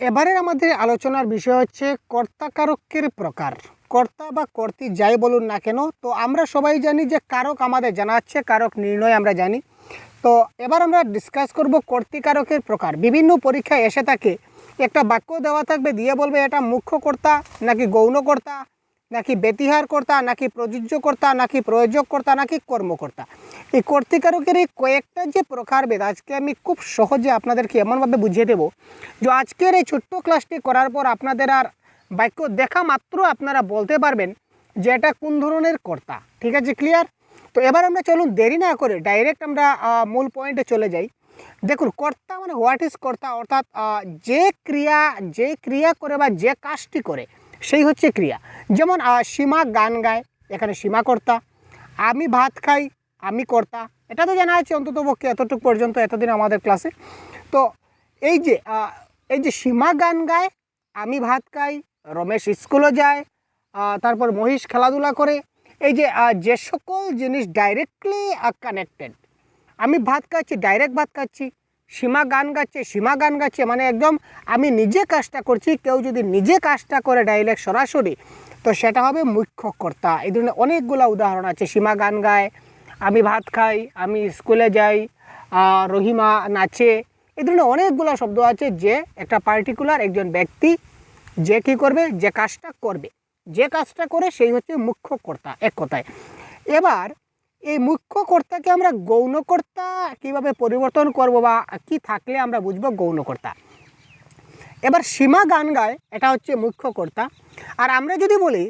এবারের আমাদের আলোচনার বিষয় হচ্ছে কর্তাকারকের প্রকার। কর্তা বা কর্তি যাই বলুন না কেন, তো আমরা সবাই জানি যে কারক আমাদের জানাচ্ছে কারক নির্ণয় আমরা জানি। তো এবার আমরা ডিসকাস করব কর্তিকারকের প্রকার। বিভিন্ন পরীক্ষায় এসে থাকে একটা বাক্য দেওয়া থাকবে, দিয়ে বলবে এটা মুখ্য কর্তা নাকি গৌণ কর্তা? নাকি ব্যতিহার কর্তা নাকি প্রযোজ্য কর্তা নাকি প্রয়োজক কর্তা নাকি কর্মকর্তা? এই কর্তিকারকের এই কয়েকটা যে প্রকারভেদ আজকে আমি খুব সহজে আপনাদেরকে এমনভাবে বুঝিয়ে দেব যে আজকের এই ছোট্ট ক্লাসটি করার পর আপনাদের আর বাক্য দেখা মাত্র আপনারা বলতে পারবেন যে এটা কোন ধরনের কর্তা। ঠিক আছে ক্লিয়ার তো এবার আমরা চলুন, দেরি না করে ডাইরেক্ট আমরা মূল পয়েন্টে চলে যাই। দেখুন, কর্তা মানে হোয়াট ইজ কর্তা? অর্থাৎ যে ক্রিয়া যে ক্রিয়া করে বা যে কাজটি করে সেই হচ্ছে ক্রিয়া। যেমন সীমা গান গায়, এখানে সীমা কর্তা আমি ভাত খাই, আমি কর্তা। এটা তো জানা আছে অন্তত পক্ষে এতটুকু পর্যন্ত, এতদিন আমাদের ক্লাসে। তো, এই যে এই যে সীমা গান গায়, আমি ভাত খাই, রমেশ স্কুলে যায় তারপর মহিষ খেলাধুলা করে। এই যে যে সকল জিনিস ডাইরেক্টলি কানেক্টেড আমি ভাত খাচ্ছি ডাইরেক্ট ভাত খাচ্ছি। সীমা গান গাচ্ছে, সীমা গান গাচ্ছে মানে একদম আমি নিজে কাজটা করছি, কেউ যদি নিজে কাজটা করে ডাইরেক্ট সরাসরি, তো সেটা হবে মুখ্য কর্তা। এই ধরনের অনেকগুলো উদাহরণ আছে, সীমা গান গায়, আমি ভাত খাই, আমি স্কুলে যাই রহিমা নাচে, এই ধরনের অনেকগুলো শব্দ আছে যে একটা পার্টিকুলার একজন ব্যক্তি যে কী করবে, যে কাজটা করবে। যে কাজটা করে সেই হচ্ছে মুখ্য কর্তা, এক কথায়। এবার এই মুখ্য কর্তাকে আমরা গৌণকর্তা কীভাবে পরিবর্তন করব বা কি থাকলে আমরা বুঝব গৌণকর্তা? এবার সীমা গান গায় এটা হচ্ছে মুখ্য কর্তা। আর আমরা যদি বলি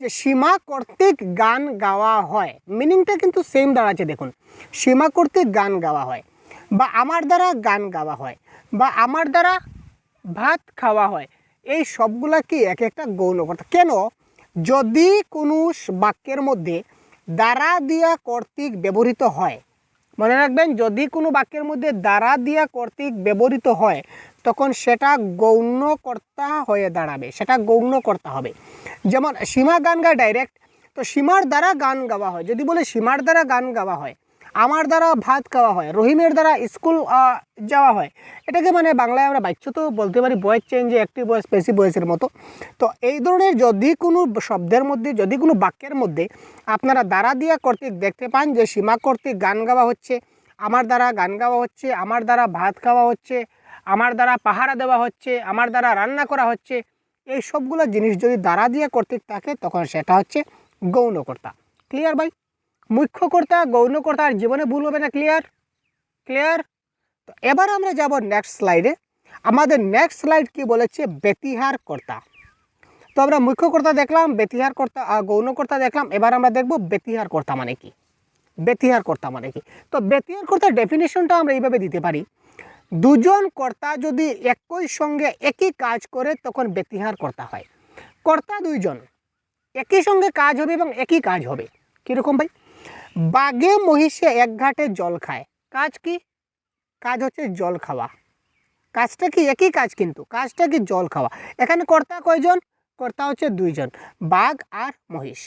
যে সীমা কর্তৃক গান গাওয়া হয়, মিনিংটা কিন্তু সেম দাঁড়াচ্ছে, দেখুন। সীমা কর্তৃক গান গাওয়া হয় বা আমার দ্বারা গান গাওয়া হয় বা আমার দ্বারা ভাত খাওয়া হয়, এই সবগুলা কি এক একটা গৌণকর্তা? কেন? যদি কোনো বাক্যের মধ্যে দ্বারা দিয়া কর্তৃক ব্যবহৃত হয়। মনে রাখবেন, যদি কোনো বাক্যের মধ্যে দ্বারা দিয়া কর্তৃক ব্যবহৃত হয়, তখন সেটা গৌণকর্তা হয়ে দাঁড়াবে, সেটা গৌণকর্তা হবে। যেমন, সীমা গান গায় ডাইরেক্ট তো সীমার দ্বারা গান গাওয়া হয়। যদি বলে সীমার দ্বারা গান গাওয়া হয় আমার দ্বারা ভাত খাওয়া হয়, রহিমের দ্বারা স্কুল যাওয়া হয়। এটাকে মানে বাংলায় আমরা বাচ্চ তো বলতে পারি বয়েস চেঞ্জে একটি বয়স বেশি বয়সের মতো। তো এই ধরনের যদি কোনো শব্দের মধ্যে, যদি কোনো বাক্যের মধ্যে আপনারা দ্বারা দিয়া কর্তৃক দেখতে পান যে সীমা কর্তৃক গান গাওয়া হচ্ছে, আমার দ্বারা গান গাওয়া হচ্ছে, আমার দ্বারা ভাত খাওয়া হচ্ছে, আমার দ্বারা পাহারা দেওয়া হচ্ছে, আমার দ্বারা রান্না করা হচ্ছে, এই সবগুলো জিনিস যদি দ্বারা দিয়ে কর্তৃক থাকে, তখন সেটা হচ্ছে গৌণকর্তা। ক্লিয়ার ভাই? মুখ্য কর্তা গৌণকর্তা আর জীবনে ভুল হবে না ক্লিয়ার ক্লিয়ার তো এবার আমরা যাব নেক্সট স্লাইডে আমাদের নেক্সট স্লাইড কি বলেছে? ব্যতিহার কর্তা তো আমরা মুখ্য কর্তা দেখলাম বেতিহার কর্তা আহ, গৌণকর্তা দেখলাম এবার আমরা দেখব বেতিহার কর্তা মানে কি? ব্যতিহার কর্তা মানে কি? তো ব্যতিহার কর্তার ডেফিনেশনটা আমরা এইভাবে দিতে পারি। দুজন কর্তা যদি একই সঙ্গে একই কাজ করে তখন ব্যতিহার কর্তা হয়। কর্তা দুইজন একই সঙ্গে কাজ হবে এবং একই কাজ হবে। কীরকম ভাই? বাঘে মহিষে এক ঘাটে জল খায়। কাজ কি? কাজ হচ্ছে জল খাওয়া। কাজটা কি? একই কাজ কিন্তু। কাজটা কি? জল খাওয়া। এখানে কর্তা কয়জন? কর্তা হচ্ছে দুইজন, বাঘ আর মহিষ।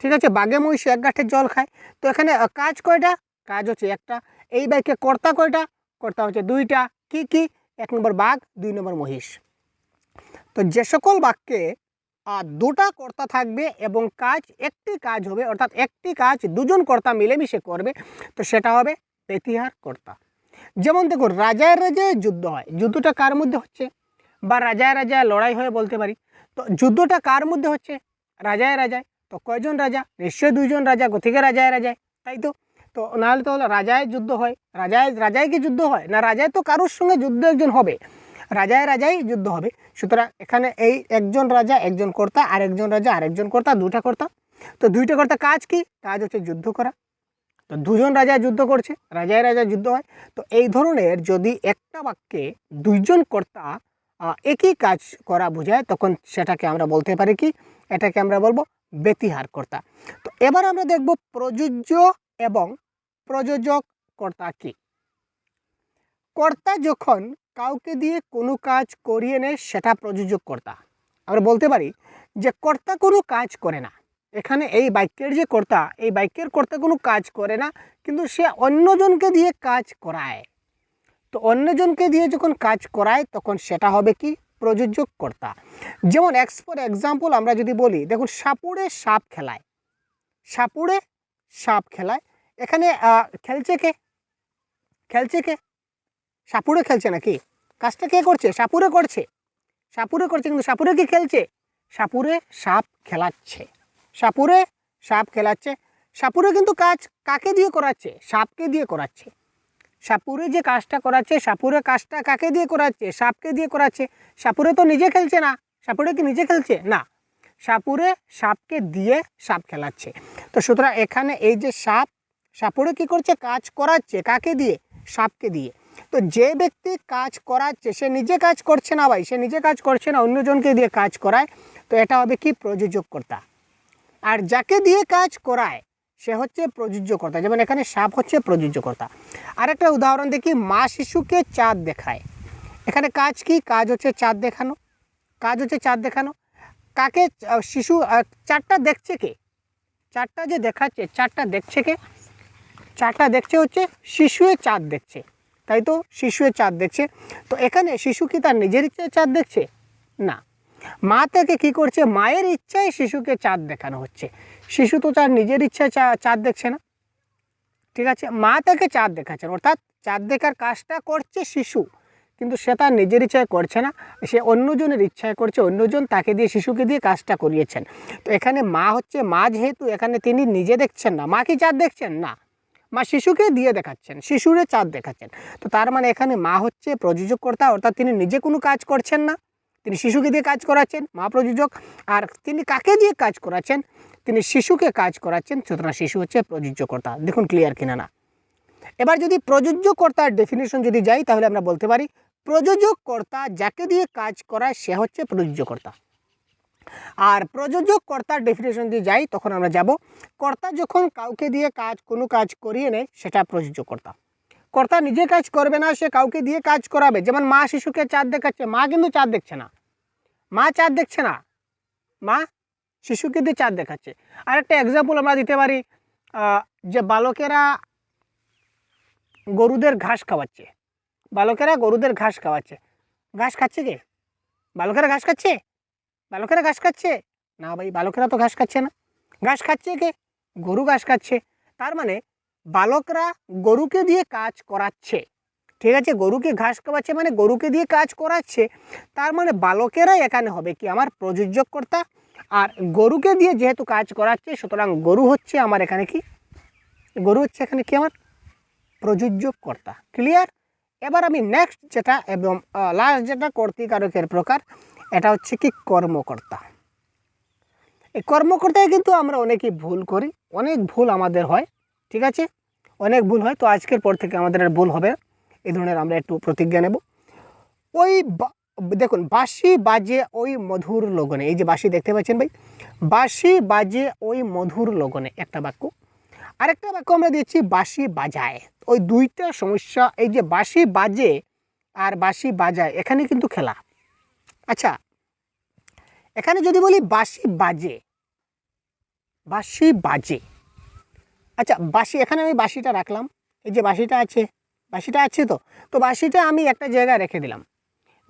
ঠিক আছে? বাঘে মহিষ এক গাঁঠে জল খায়। তো এখানে কাজ কয়টা? কাজ হচ্ছে একটা। এই বাইকে কর্তা কয়টা? কর্তা হচ্ছে দুইটা। কি কি? এক নম্বর বাঘ, দুই নম্বর মহিষ। তো যে সকল বাক্যে দুটা কর্তা থাকবে এবং কাজ একটি কাজ হবে, অর্থাৎ একটি কাজ দুজন কর্তা মিলেমিশে করবে, তো সেটা হবে বেতিহার কর্তা। যেমন দেখুন, রাজায় রাজায় যুদ্ধ হয়। যুদ্ধটা কার মধ্যে হচ্ছে? বা রাজায় রাজায় লড়াই হয়ে বলতে পারি। তো যুদ্ধটা কার মধ্যে হচ্ছে? রাজায় রাজায়। তো কয়জন রাজা? নিশ্চয়ই দুইজন রাজা গতিকে রাজায় রাজায়, তাই তো? তো নাহলে তো রাজায় যুদ্ধ হয়। রাজায় রাজায় কি যুদ্ধ হয়? না, রাজায় তো কারোর সঙ্গে যুদ্ধ একজন হবে। রাজায় রাজাই যুদ্ধ হবে। সুতরাং এখানে এই একজন রাজা, একজন কর্তা আর একজন রাজা, আরেকজন কর্তা দুটা কর্তা। তো দুইটা কর্তা কাজ কি? কাজ হচ্ছে যুদ্ধ করা। তো দুজন রাজা যুদ্ধ করছে, রাজায় রাজা যুদ্ধ হয়। তো এই ধরনের যদি একটা বাক্যে দুইজন কর্তা একই কাজ করা বোঝায়, তখন সেটাকে আমরা বলতে পারি কি? এটাকে আমরা বলব ব্যতিহার কর্তা। তো এবার আমরা দেখব প্রযোজ্য এবং প্রযোজক কর্তা কি? কর্তা যখন কাউকে দিয়ে কোনো কাজ করিয়ে নেয়, সেটা প্রযোজক কর্তা আমরা বলতে পারি যে কর্তা কোনো কাজ করে না। এখানে এই বাক্যের যে কর্তা, এই বাক্যের কর্তা কোনো কাজ করে না, কিন্তু সে অন্যজনকে দিয়ে কাজ করায়। তো অন্যজনকে দিয়ে যখন কাজ করায়, তখন সেটা হবে কি? প্রযোজক কর্তা যেমন এক্স ফর এক্সাম্পল আমরা যদি বলি, দেখুন সাপুড়ে সাপ খেলায়। সাপুড়ে সাপ খেলায়। এখানে খেলছে কে? খেলছে কে? সাপুড়ে খেলছে নাকি? কাজটা কে করছে? সাপুরে করছে। সাপুরে করছে কিন্তু সাপুরে কি খেলছে? সাপুরে সাপ খেলাচ্ছে। সাপুরে সাপ খেলাচ্ছে। সাপুরে কিন্তু কাজ কাকে দিয়ে করাচ্ছে? সাপকে দিয়ে করাচ্ছে। সাপুরে যে কাজটা করাচ্ছে, সাপুরে কাজটা কাকে দিয়ে করাচ্ছে? সাপকে দিয়ে করাচ্ছে। সাপুরে তো নিজে খেলছে না। সাপুরে কি নিজে খেলছে? না। সাপুরে সাপকে দিয়ে সাপ খেলাচ্ছে। তো সুতরাং এখানে এই যে সাপ, সাপুরে কি করছে? কাজ করাচ্ছে। কাকে দিয়ে? সাপকে দিয়ে। তো যে ব্যক্তি কাজ করাচ্ছে সে নিজে কাজ করছে না ভাই, সে নিজে কাজ করছে না, অন্যজনকে দিয়ে কাজ করায়, তো এটা হবে কি? প্রযোজককর্তা আর যাকে দিয়ে কাজ করায়, সে হচ্ছে প্রযোজ্যকর্তা যেমন এখানে সাপ হচ্ছে প্রযোজ্যকর্তা আরেকটা উদাহরণ দেখি, মা শিশুকে চাঁদ দেখায়। এখানে কাজ কি? কাজ হচ্ছে চাঁদ দেখানো। কাজ হচ্ছে চাঁদ দেখানো। কাকে, শিশু চারটা দেখছে কে? চারটা যে দেখাচ্ছে চারটা দেখছে কে? চারটা দেখছে হচ্ছে শিশুয়ে চাঁদ দেখছে। তাই তো শিশুয়ে চাঁদ দেখছে। তো এখানে শিশু কি তার নিজের ইচ্ছায় চাঁদ দেখছে? না। মা থেকে কি করছে? মায়ের ইচ্ছায় শিশুকে চাঁদ দেখানো হচ্ছে। শিশু তো তার নিজের ইচ্ছায় চাঁদ দেখছে না। ঠিক আছে? মা তাকে চাঁদ দেখাচ্ছেন। অর্থাৎ চাঁদ দেখার কাজটা করছে শিশু। কিন্তু সে তার নিজের ইচ্ছায় করছে না। সে অন্যজনের ইচ্ছায় করছে। অন্যজন তাকে দিয়ে, শিশুকে দিয়ে কাজটা করিয়েছেন। তো এখানে মা হচ্ছে, মা যেহেতু এখানে তিনি নিজে দেখছেন না। মা কি চাঁদ দেখছেন? না। মা শিশুকে দিয়ে দেখাচ্ছেন, শিশুরে চাঁদ দেখাচ্ছেন। তো তার মানে এখানে মা হচ্ছে প্রযোজককর্তা, অর্থাৎ তিনি নিজে কোনো কাজ করছেন না। তিনি শিশুকে দিয়ে কাজ করাচ্ছেন, মা প্রযোজক। আর তিনি কাকে দিয়ে কাজ করাচ্ছেন? তিনি শিশুকে কাজ করাচ্ছেন, সুতরাং শিশু হচ্ছে প্রযোজ্যকর্তা দেখুন ক্লিয়ার কিনা না। এবার যদি প্রযোজ্যকর্তার ডেফিনেশন যদি যাই, তাহলে আমরা বলতে পারি, প্রযোজককর্তা যাকে দিয়ে কাজ করায়, সে হচ্ছে প্রযোজ্যকর্তা আর প্রযোজক কর্তার ডেফিনেশন দিয়ে যাই, তখন আমরা যাব। কর্তা যখন কাউকে দিয়ে কাজ, কোনো কাজ করিয়ে নেয়, সেটা প্রযোজক কর্তা। কর্তা নিজে কাজ করবে না, সে কাউকে দিয়ে কাজ করাবে। যেমন মা শিশুকে চাঁদ দেখাচ্ছে, মা কিন্তু চাঁদ দেখছে না। মা চাঁদ দেখছে না। মা শিশুকে দিয়ে চাঁদ দেখাচ্ছে। আর একটা এক্সাম্পল আমরা দিতে পারি যে বালকেরা গরুদের ঘাস খাওয়াচ্ছে। বালকেরা গরুদের ঘাস খাওয়াচ্ছে। ঘাস খাচ্ছে কে? বালকেরা ঘাস খাচ্ছে? বালকেরা ঘাস খাচ্ছে? না ভাই, বালকেরা তো ঘাস খাচ্ছে না। ঘাস খাচ্ছে কে? গরু ঘাস খাচ্ছে। তার মানে বালকরা গরুকে দিয়ে কাজ করাচ্ছে। ঠিক আছে, গরুকে ঘাস খাওয়াচ্ছে মানে গরুকে দিয়ে কাজ করাচ্ছে। তার মানে বালকেরাই এখানে হবে কি? আমার প্রযোজককর্তা আর গরুকে দিয়ে যেহেতু কাজ করাচ্ছে, সুতরাং গরু হচ্ছে আমার এখানে কি? গরু হচ্ছে এখানে কি আমার? প্রযোজককর্তা ক্লিয়ার এবার আমি নেক্সট যেটা এবং লাস্ট যেটা কর্তৃকারকের প্রকার। এটা হচ্ছে কি কর্মকর্তা। এই কর্মকর্তায় কিন্তু আমরা অনেকেই ভুল করি, অনেক ভুল আমাদের হয়, ঠিক আছে? অনেক ভুল হয়, তো আজকের পর থেকে আমাদের আর ভুল হবে এই ধরনের আমরা একটু প্রতিজ্ঞা নেব। ওই দেখুন, বাঁশি বাজে ওই মধুর লগনে, এই যে বাঁশি দেখতে পাচ্ছেন ভাই? বাঁশি বাজে ওই মধুর লগনে, একটা বাক্য। আরেকটা বাক্য আমরা দিচ্ছি, বাঁশি বাজায়। ওই দুইটা সমস্যা, এই যে বাঁশি বাজে আর বাঁশি বাজায়, এখানে কিন্তু খেলা। আচ্ছা এখানে যদি বলি বাঁশি বাজে বাঁশি বাজে। আচ্ছা বাঁশি, এখানে আমি বাঁশিটা রাখলাম। এই যে বাঁশিটা আছে বাঁশিটা আছে তো? তো বাঁশিটা আমি একটা জায়গায় রেখে দিলাম।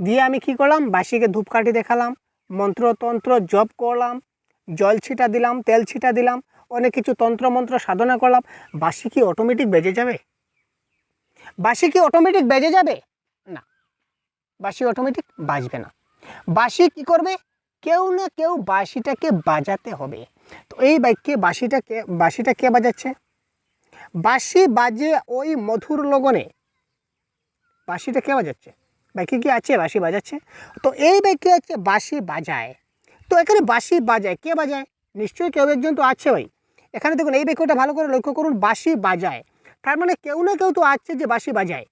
দিয়ে আমি কি করলাম? বাঁশিকে ধূপকাঠি দেখালাম, মন্ত্রতন্ত্র জপ করলাম, জল ছিটা দিলাম, তেল ছিটা দিলাম, অনেক কিছু তন্ত্রমন্ত্র সাধনা করলাম। বাঁশি কি অটোমেটিক বেজে যাবে? বাঁশি কি অটোমেটিক বেজে যাবে? না। বাঁশি অটোমেটিক বাজবে না। বাঁশি কি করবে? কেউ না কেউ বাঁশিটাকে বাজাতে হবে। তো এই বাক্যে বাঁশিটাকে, বাঁশিটা কে বাজাচ্ছে? বাঁশি বাজে ওই মধুর লগনে। বাঁশিটা কে বাজাচ্ছে? বাক্যে কি আছে? বাঁশি বাজাচ্ছে। তো এই বাক্যে আছে, বাঁশি বাজায়। তো এখানে বাঁশি বাজায়। কে বাজায়? নিশ্চয়ই কেউ একজন তো আছে ভাই। এখানে দেখুন, এই বাক্যটা ভালো করে লক্ষ্য করুন, বাঁশি বাজায়। তার মানে কেউ না কেউ তো আছে যে বাঁশি বাজায়।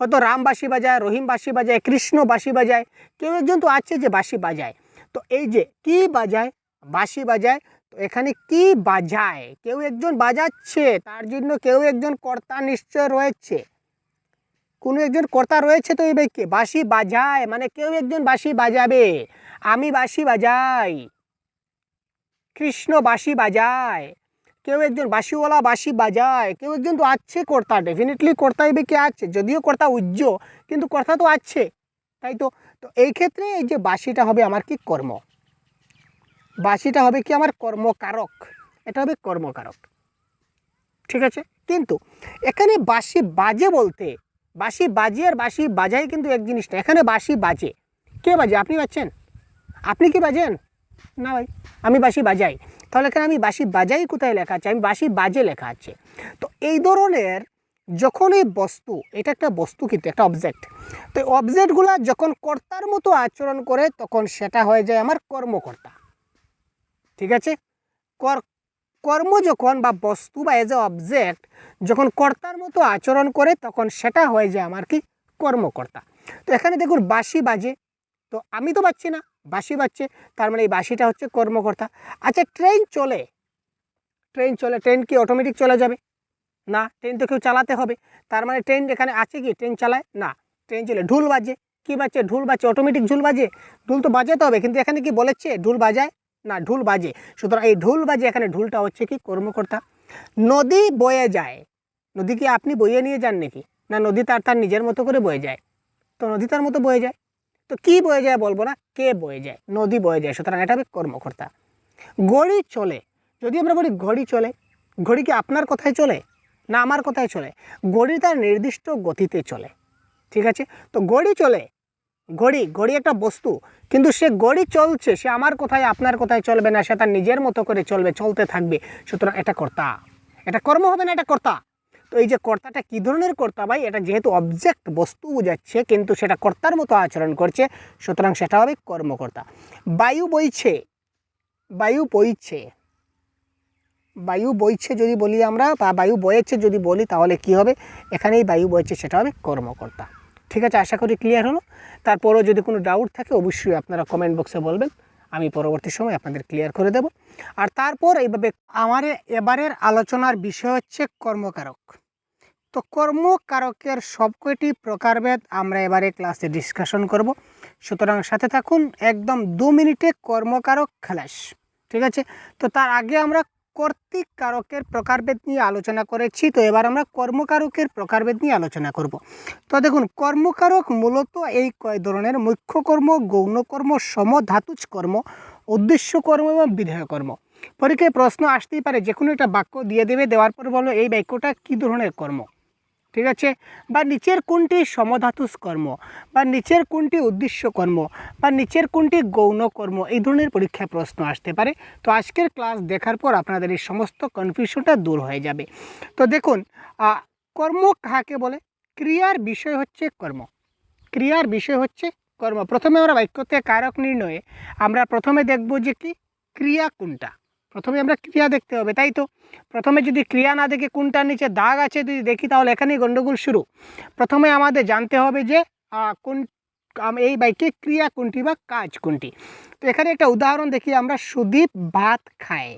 হয়তো রাম বাঁশি বাজায় রহিম বাঁশি বাজায় কৃষ্ণ বাঁশি বাজায়, কেউ একজন তো আছে যে বাঁশি বাজায়। তো এই যে কি বাজায়? বাঁশি বাজায়, তো এখানে কি বাজায়? কেউ একজন বাজাচ্ছে, তার জন্য কেউ একজন কর্তা নিশ্চয় রয়েছে। কোনো একজন কর্তা রয়েছে তো এই ব্যক্তি? বাঁশি বাজায় মানে কেউ একজন বাঁশি বাজাবে। আমি বাঁশি বাজাই কৃষ্ণ বাঁশি বাজায়। কেউ একজন বাঁশিওয়ালা বাঁশি বাজায়, কেউ একজন তো আছে কর্তা ডেফিনেটলি কর্তা এই কে আছে, যদিও কর্তা উজ্জ্ব, কিন্তু কর্তা তো আছে। তাই তো তো এই ক্ষেত্রে এই যে বাসিটা হবে আমার কি কর্ম? বাসিটা হবে কি আমার কর্মকারক? এটা হবে কর্মকারক। ঠিক আছে? কিন্তু এখানে বাসি বাজে বলতে বাসি বাজে আর বাসি বাজাই কিন্তু এক জিনিস না এখানে বাসি বাজে। কে বাজে? আপনি বাজছেন? আপনি কি বাজেন? না ভাই, আমি বাসি বাজাই। তাহলে এখানে আমি বাসি বাজাই কোথায় লেখা আছে? আমি বাসি বাজে লেখা আছে। তো এই ধরনের যখন এই বস্তু, এটা একটা বস্তু কিন্তু, একটা অবজেক্ট তো অবজেক্টগুলো যখন কর্তার মতো আচরণ করে, তখন সেটা হয়ে যায় আমার কর্মকর্তা। ঠিক আছে? কর কর্ম যখন বা বস্তু বা এজ এ অবজেক্ট যখন কর্তার মতো আচরণ করে, তখন সেটা হয়ে যায় আমার কি? কর্মকর্তা। তো এখানে দেখুন, বাঁশি বাজে। তো আমি তো পাচ্ছি না। বাঁশি বাজছে, তার মানে এই বাঁশিটা হচ্ছে কর্মকর্তা। আচ্ছা ট্রেন চলে। ট্রেন চলে ট্রেন কি অটোমেটিক চলে যাবে? না ট্রেন তো কেউ চালাতে হবে। তার মানে ট্রেন এখানে আছে কি? ট্রেন চালায়? না ট্রেন চলে। ঢুল বাজে। কি বাজছে? ঢুল বাজছে অটোমেটিক ঢুল বাজে। ঢুল তো বাজাতে হবে, কিন্তু এখানে কি বলেছে? ঢুল বাজায়? না, ঢুল বাজে। সুতরাং এই ঢুল বাজে, এখানে ঢুলটা হচ্ছে কি? কর্মকর্তা। নদী বয়ে যায়। নদী কি আপনি বইয়ে নিয়ে যান নাকি? না, নদী তার তার নিজের মতো করে বয়ে যায়? তো নদী তার মতো বয়ে যায়। তো কি বয়ে যায় বলব না? কে বয়ে যায়? নদী বয়ে যায়, সুতরাং এটা হবে কর্মকর্তা। ঘড়ি চলে, যদি আমরা বলি ঘড়ি চলে, ঘড়ি কি আপনার কথায় চলে না আমার কথায় চলে? ঘড়ি তার নির্দিষ্ট গতিতে চলে, ঠিক আছে? তো ঘড়ি চলে, ঘড়ি ঘড়ি একটা বস্তু, কিন্তু সে ঘড়ি চলছে, সে আমার কোথায়, আপনার কোথায় চলবে না, সে তার নিজের মতো করে চলবে, চলতে থাকবে, সুতরাং এটা কর্তা। এটা কর্ম হবে না, এটা কর্তা। তো এই যে কর্তাটা কী ধরনের কর্তা ভাই? এটা যেহেতু অবজেক্ট বস্তু বোঝাচ্ছে, কিন্তু সেটা কর্তার মতো আচরণ করছে, সুতরাং সেটা হবে কর্মকর্তা। বায়ু বইছে বায়ু বইছে বায়ু বইছে যদি বলি আমরা, বা বায়ু বয়েছে যদি বলি, তাহলে কি হবে? এখানেই বায়ু বইছে সেটা হবে কর্মকর্তা। ঠিক আছে, আশা করি ক্লিয়ার হলো। তারপরেও যদি কোনো ডাউট থাকে, অবশ্যই আপনারা কমেন্ট বক্সে বলবেন। আমি পরবর্তী সময় আপনাদের ক্লিয়ার করে দেব। আর তারপর এইভাবে আমার এবারের আলোচনার বিষয় হচ্ছে কর্মকারক। তো কর্মকারকের সবকটি প্রকারভেদ আমরা এবারে ক্লাসে ডিসকাশন করব। সুতরাং সাথে থাকুন, একদম দু মিনিটে কর্মকারক খালাস, ঠিক আছে? তো তার আগে আমরা কর্তৃক কারকের প্রকারভেদ নিয়ে আলোচনা করেছি, তো এবার আমরা কর্মকারকের প্রকারভেদ নিয়ে আলোচনা করব। তো দেখুন, কর্মকারক মূলত এই কয় ধরনের মুখ্য কর্ম, গৌণ কর্ম সমধাতুজ কর্ম, উদ্দেশ্য কর্ম এবং বিধেয় কর্ম। পরীক্ষায় প্রশ্ন আসতেই পারে যে কোনো একটা বাক্য দিয়ে দেবে, দেওয়ার পর বলো, এই বাক্যটা কী ধরনের কর্ম? ঠিক আছে? বা নিচের কোনটি সমধাতুস কর্ম বা নিচের কোনটি উদ্দেশ্য কর্ম বা নিচের কোনটি গৌণ কর্ম এই ধরনের পরীক্ষায় প্রশ্ন আসতে পারে। তো আজকের ক্লাস দেখার পর আপনাদের এই সমস্ত কনফিউশনটা দূর হয়ে যাবে। তো দেখুন কর্ম কাহাকে বলে? ক্রিয়ার বিষয় হচ্ছে কর্ম। ক্রিয়ার বিষয় হচ্ছে কর্ম। প্রথমে আমরা বাক্যতে কারক নির্ণয়ে আমরা প্রথমে দেখব যে কি? ক্রিয়া কোনটা? প্রথমে আমরা ক্রিয়া দেখতে হবে, তাই তো? প্রথমে যদি ক্রিয়া না দেখে কোনটার নিচে দাগ আছে যদি দেখি, তাহলে এখানেই গণ্ডগোল শুরু। প্রথমে আমাদের জানতে হবে যে কোন এই বাইকে ক্রিয়া কোনটি বা কাজ কোনটি। তো এখানে একটা উদাহরণ দেখি, আমরা সুদীপ ভাত খায়।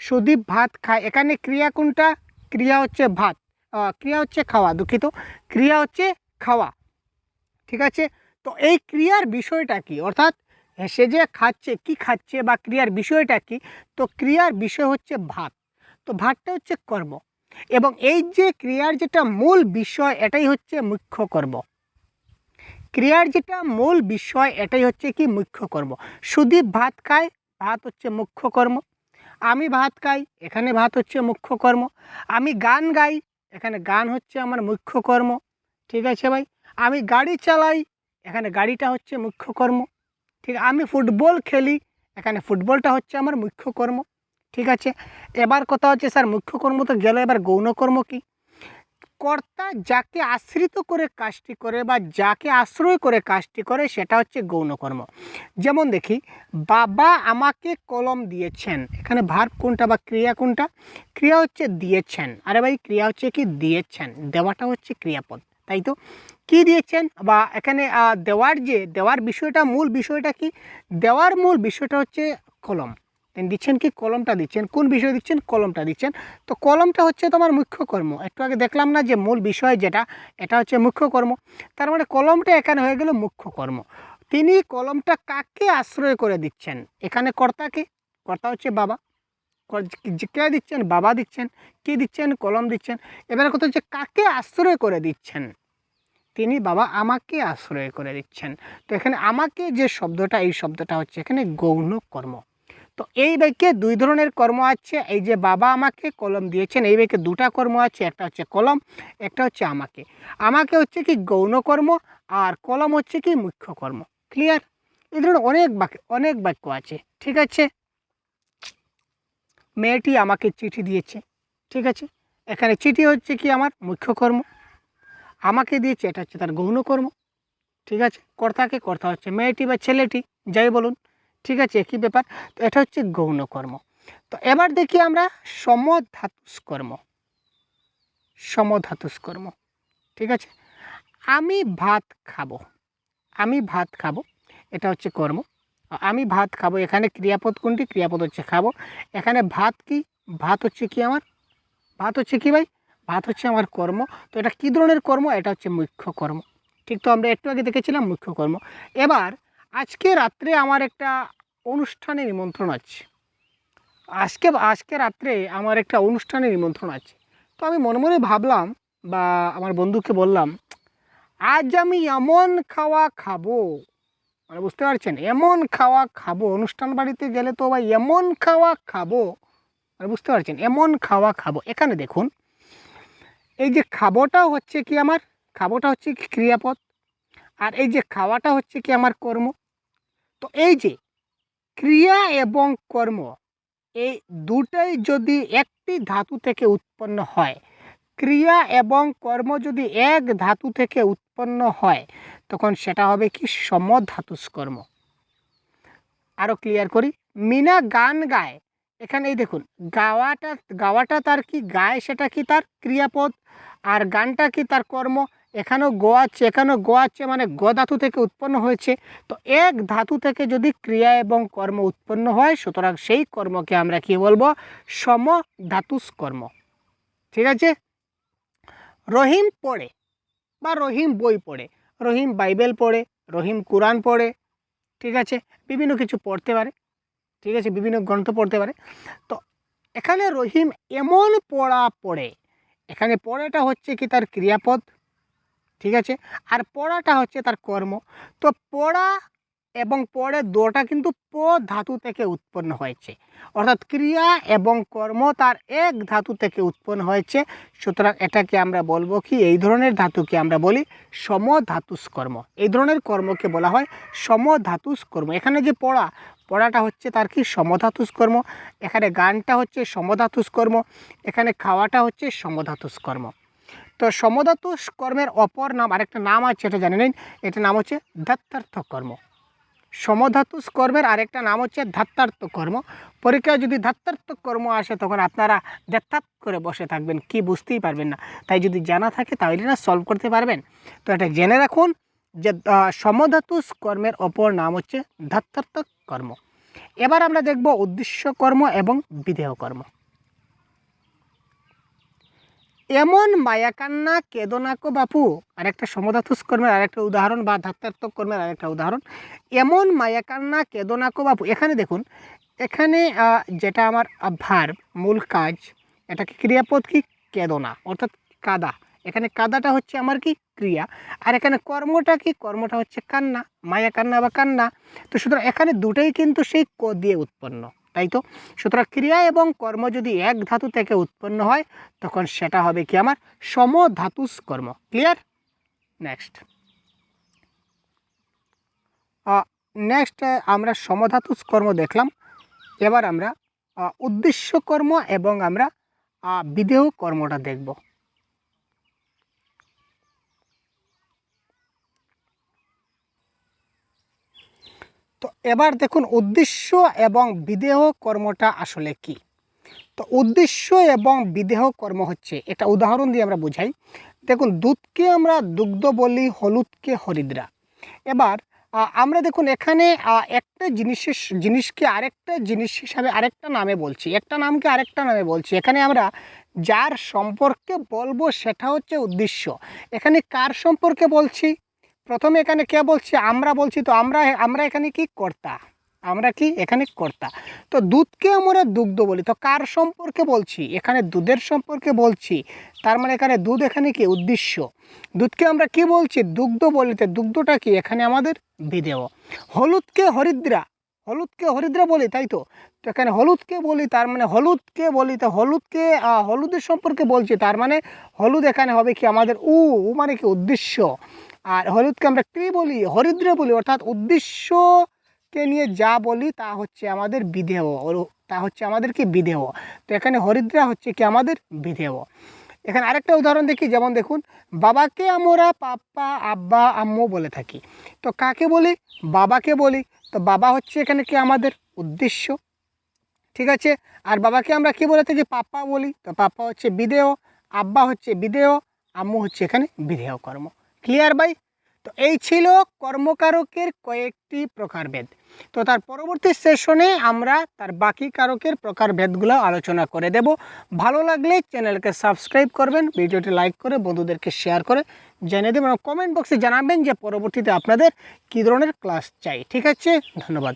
সুদীপ ভাত খায়, এখানে ক্রিয়া কোনটা? ক্রিয়া হচ্ছে ভাত। ক্রিয়া হচ্ছে খাওয়া, দুঃখিত। ক্রিয়া হচ্ছে খাওয়া, ঠিক আছে? তো এই ক্রিয়ার বিষয়টা কি? অর্থাৎ সে যে খাচ্ছে, কি খাচ্ছে বা ক্রিয়ার বিষয়টা কি, তো ক্রিয়ার বিষয় হচ্ছে ভাত। তো ভাতটা হচ্ছে কর্ম। এবং এই যে ক্রিয়ার যেটা মূল বিষয়, এটাই হচ্ছে মুখ্য কর্ম। ক্রিয়ার যেটা মূল বিষয়, এটাই হচ্ছে কি মুখ্য কর্ম। সুদীপ ভাত খায়, ভাত হচ্ছে মুখ্য কর্ম। আমি ভাত খাই, এখানে ভাত হচ্ছে মুখ্য কর্ম। আমি গান গাই, এখানে গান হচ্ছে আমার মুখ্য কর্ম। ঠিক আছে ভাই? আমি গাড়ি চালাই, এখানে গাড়িটা হচ্ছে মুখ্য কর্ম। ঠিক, আমি ফুটবল খেলি, এখানে ফুটবলটা হচ্ছে আমার মুখ্য কর্ম, ঠিক আছে? এবার কথা হচ্ছে, স্যার, মুখ্য কর্ম তো গেল, এবার গৌণ কর্ম কি? কর্তা যাকে আশ্রিত করে কাজটি করে বা যাকে আশ্রয় করে কাজটি করে, সেটা হচ্ছে গৌণ কর্ম। যেমন দেখি, বাবা আমাকে কলম দিয়েছেন। এখানে ভার কোনটা বা ক্রিয়া কোনটা? ক্রিয়া হচ্ছে দিয়েছেন। আরে ভাই, ক্রিয়া হচ্ছে কি? দিয়েছেন। দেওয়াটা হচ্ছে ক্রিয়াপদ, তাই তো? কি দিয়েছেন? বা এখানে দেওয়ার যে, দেওয়ার বিষয়টা, মূল বিষয়টা কি? দেওয়ার মূল বিষয়টা হচ্ছে কলম। দিচ্ছেন কি? কলমটা দিচ্ছেন। কোন বিষয় দিচ্ছেন? কলমটা দিচ্ছেন। তো কলমটা হচ্ছে তোমার মুখ্য কর্ম। একটু আগে দেখলাম না যে মূল বিষয় যেটা, এটা হচ্ছে মুখ্য কর্ম। তার মানে কলমটা এখানে হয়ে গেল মুখ্য কর্ম। তিনি কলমটা কাকে আশ্রয় করে দিচ্ছেন? এখানে কর্তাকে কর্তা হচ্ছে বাবা। কে দিচ্ছেন? বাবা দিচ্ছেন। কে দিচ্ছেন? কলম দিচ্ছেন। এবারে কথা হচ্ছে কাকে আশ্রয় করে দিচ্ছেন? তিনি বাবা আমাকে আশ্রয় করে দিচ্ছেন। তো এখানে আমাকে যে শব্দটা, এই শব্দটা হচ্ছে এখানে গৌণ কর্ম। তো এই বাক্যে দুই ধরনের কর্ম আছে। এই যে বাবা আমাকে কলম দিয়েছেন, এই বাক্যে দুটা কর্ম আছে, একটা হচ্ছে কলম, একটা হচ্ছে আমাকে। আমাকে হচ্ছে কি গৌণ কর্ম, আর কলম হচ্ছে কি মুখ্য কর্ম। ক্লিয়ার এই ধরনের অনেক বাক্য অনেক বাক্য আছে। ঠিক আছে? মেয়েটি আমাকে চিঠি দিয়েছে। ঠিক আছে? এখানে চিঠি হচ্ছে কি আমার মুখ্য কর্ম। আমাকে দিয়েছে, এটা হচ্ছে তার গৌণ কর্ম ঠিক আছে? কর্তাকে কর্তা হচ্ছে মেয়েটি বা ছেলেটি, যাই বলুন। ঠিক আছে? একই ব্যাপার। তো এটা হচ্ছে গৌণ কর্ম তো এবার দেখি আমরা সমধাতুষ কর্ম সমধাতুষ কর্ম ঠিক আছে? আমি ভাত খাব। আমি ভাত খাব। এটা হচ্ছে কর্ম। আমি ভাত খাব। এখানে ক্রিয়াপদ কোনটি? ক্রিয়াপদ হচ্ছে খাব। এখানে ভাত কি? ভাত হচ্ছে কি আমার? ভাত হচ্ছে কি ভাই? ভাত হচ্ছে আমার কর্ম। তো এটা কী ধরনের কর্ম? এটা হচ্ছে মুখ্য কর্ম। ঠিক তো, আমরা একটু আগে দেখেছিলাম মুখ্য কর্ম। এবার, আজকে রাত্রে আমার একটা অনুষ্ঠানে নিমন্ত্রণ আছে। আজকে আজকে রাত্রে আমার একটা অনুষ্ঠানে নিমন্ত্রণ আছে। তো আমি মনে মনে ভাবলাম বা আমার বন্ধুকে বললাম, আজ আমি এমন খাওয়া খাব। মানে বুঝতে পারছেন? এমন খাওয়া খাব, অনুষ্ঠান বাড়িতে গেলে তো ভাই এমন খাওয়া খাব। মানে বুঝতে পারছেন? এমন খাওয়া খাব। এখানে দেখুন এই যে খাবোটা হচ্ছে কি আমার? খাবোটা হচ্ছে কি ক্রিয়াপদ? আর এই যে খাওয়াটা হচ্ছে কি আমার কর্ম? তো এই যে ক্রিয়া এবং কর্ম, এই দুটাই যদি একটি ধাতু থেকে উৎপন্ন হয়, ক্রিয়া এবং কর্ম যদি এক ধাতু থেকে উৎপন্ন হয়, তখন সেটা হবে কি সমধাতুষ কর্ম আরও ক্লিয়ার করি? মিনা গান গায়। এখানে এই দেখুন, গাওয়াটা গাওয়াটা তার কি, গায় সেটা কি তার ক্রিয়াপদ, আর গানটা কি তার কর্ম? এখানেও গোয়াচ্ছে এখানেও গোয়াচ্ছে মানে গ ধাতু থেকে উৎপন্ন হয়েছে। তো এক ধাতু থেকে যদি ক্রিয়া এবং কর্ম উৎপন্ন হয়, সুতরাং সেই কর্মকে আমরা কি বলব? সম ধাতুস কর্ম। ঠিক আছে? রহিম পড়ে বা রহিম বই পড়ে, রহিম বাইবেল পড়ে, রহিম কোরআন পড়ে, ঠিক আছে? বিভিন্ন কিছু পড়তে পারে। ঠিক আছে, বিভিন্ন গ্রন্থ পড়তে পারে। তো এখানে রহিম এমন পড়া পড়ে, এখানে পড়াটা হচ্ছে কি তার ক্রিয়াপদ, ঠিক আছে? আর পড়াটা হচ্ছে তার কর্ম। তো পড়া এবং পড়ে দুটা কিন্তু প ধাতু থেকে উৎপন্ন হয়েছে। অর্থাৎ ক্রিয়া এবং কর্ম তার এক ধাতু থেকে উৎপন্ন হয়েছে। সুতরাং এটাকে আমরা বলব কি, এই ধরনের ধাতুকে আমরা বলি সমধাতুস কর্ম এই ধরনের কর্মকে বলা হয় সমধাতুস কর্ম এখানে যে পড়া, পড়াটা হচ্ছে তার কি সমধাতুস কর্ম এখানে গানটা হচ্ছে সমধাতুস কর্ম এখানে খাওয়াটা হচ্ছে সমধাতুস কর্ম তো সমধাতুস কর্মের অপর নাম, আরেকটা নাম আছে, এটা জানে নিন এটার নাম হচ্ছে ধাত্তার্থ কর্ম সমধাতুস কর্মের আরেকটা নাম হচ্ছে ধাত্তার্থ কর্ম পরীক্ষায় যদি ধাত্তার্থ কর্ম আসে তখন আপনারা দেখাত করে বসে থাকবেন কি বুঝতেই পারবেন না। তাই যদি জানা থাকে তাহলে না সলভ করতে পারবেন। তো এটা জেনে রাখুন যে আহ, সমধাতুস কর্মের অপর নাম হচ্ছে ধাত্তার্থ কর্ম এবার আমরা দেখব উদ্দেশ্য কর্ম এবং বিদেহ কর্ম এমন মায়াকান্না কেদনাকো বাপু। আরেকটা সমধাতুস কর্মের, আরেকটা উদাহরণ বা ধাত্তার্থক কর্মের, আরেকটা উদাহরণ। এমন মায়াকান্না কেদনাকো বাপু। এখানে দেখুন, এখানে যেটা আমার ভার মূল কাজ, এটাকে ক্রিয়াপদ কি? কেদনা, অর্থাৎ কাদা। এখানে কাদাটা হচ্ছে আমার কি? ক্রিয়া। আর এখানে কর্মটা কি? কর্মটা হচ্ছে কান্না, মায়া কান্না বা কান্না। তো সুতরাং এখানে দুটোই কিন্তু সেই ক দিয়ে উৎপন্ন। তাই তো? সুতরাং ক্রিয়া এবং কর্ম যদি এক ধাতু থেকে উৎপন্ন হয়, তখন সেটা হবে কি আমার সমধাতুস কর্ম। ক্লিয়ার নেক্সট নেক্সট আমরা সমধাতুস কর্ম দেখলাম। এবার আমরা উদ্দেশ্য কর্ম এবং আমরা বিদেহ কর্মটা দেখব। তো এবার দেখুন উদ্দেশ্য এবং বিদেহ কর্মটা আসলে কি? তো উদ্দেশ্য এবং বিদেহ কর্ম হচ্ছে, এটা উদাহরণ দিয়ে আমরা বোঝাই। দেখুন দুধকে আমরা দুগ্ধ বলি, হলুদকে হরিদ্রা। এবার আমরা দেখুন এখানে একটা জিনিসের, জিনিসকে আরেকটা জিনিস হিসাবে আরেকটা নামে বলছি। একটা নামকে আরেকটা নামে বলছি। এখানে আমরা যার সম্পর্কে বলব সেটা হচ্ছে উদ্দেশ্য। এখানে কার সম্পর্কে বলছি? প্রথমে এখানে কে বলছি? আমরা বলছি তো আমরা আমরা এখানে কি কর্তা? আমরা কি এখানে কর্তা? তো দুধকে আমরা দুগ্ধ বলি। তো কার সম্পর্কে বলছি? এখানে দুধের সম্পর্কে বলছি। তার মানে এখানে দুধ এখানে কি? উদ্দেশ্য। দুধকে আমরা কি বলছি? দুগ্ধ বলিতে দুগ্ধটা কি? এখানে আমাদের বিদেহ। হলুদকে হরিদ্রা। হলুদকে হরিদ্রা বলি, তাই তো? তো এখানে হলুদকে বলি, তার মানে হলুদকে বলি। তো হলুদকে হলুদের সম্পর্কে বলছি। তার মানে হলুদ এখানে হবে কি? আমাদের উ মানে কি? উদ্দেশ্য। আর হলুদকে আমরা কি বলি? হরিদ্রা বলি, অর্থাৎ উদ্দেশ্যকে নিয়ে যা বলি তা হচ্ছে আমাদের ওর- তা হচ্ছে আমাদের কি? বিদেহ তো এখানে হরিদ্রা হচ্ছে কি? আমাদের বিধেয়। এখানে আরেকটা উদাহরণ দেখি, যেমন দেখুন, বাবাকে আমরা পাপ্পা আব্বা, আম্মু বলে থাকি। তো কাকে বলি? বাবাকে বলি। তো বাবা হচ্ছে এখানে কি? আমাদের উদ্দেশ্য। ঠিক আছে? আর বাবাকে আমরা কি বলে থাকি? পাপ্পা বলি। তো পাপ্পা হচ্ছে বিদেহ আব্বা হচ্ছে বিদেহ আম্মু হচ্ছে এখানে বিধেয় কর্ম। ক্লিয়ার বাই তো এই ছিল কর্মকারকের কয়েকটি প্রকারভেদ। তো তার পরবর্তী সেশনে আমরা তার বাকি কারকের প্রকারভেদগুলো আলোচনা করে দেব। ভালো লাগলে চ্যানেলকে সাবস্ক্রাইব করবেন, ভিডিওটি লাইক করে বন্ধুদেরকে শেয়ার করে জানিয়ে দেবেন কমেন্ট বক্সে জানাবেন যে পরবর্তীতে আপনাদের কী ধরনের ক্লাস চাই। ঠিক আছে, ধন্যবাদ।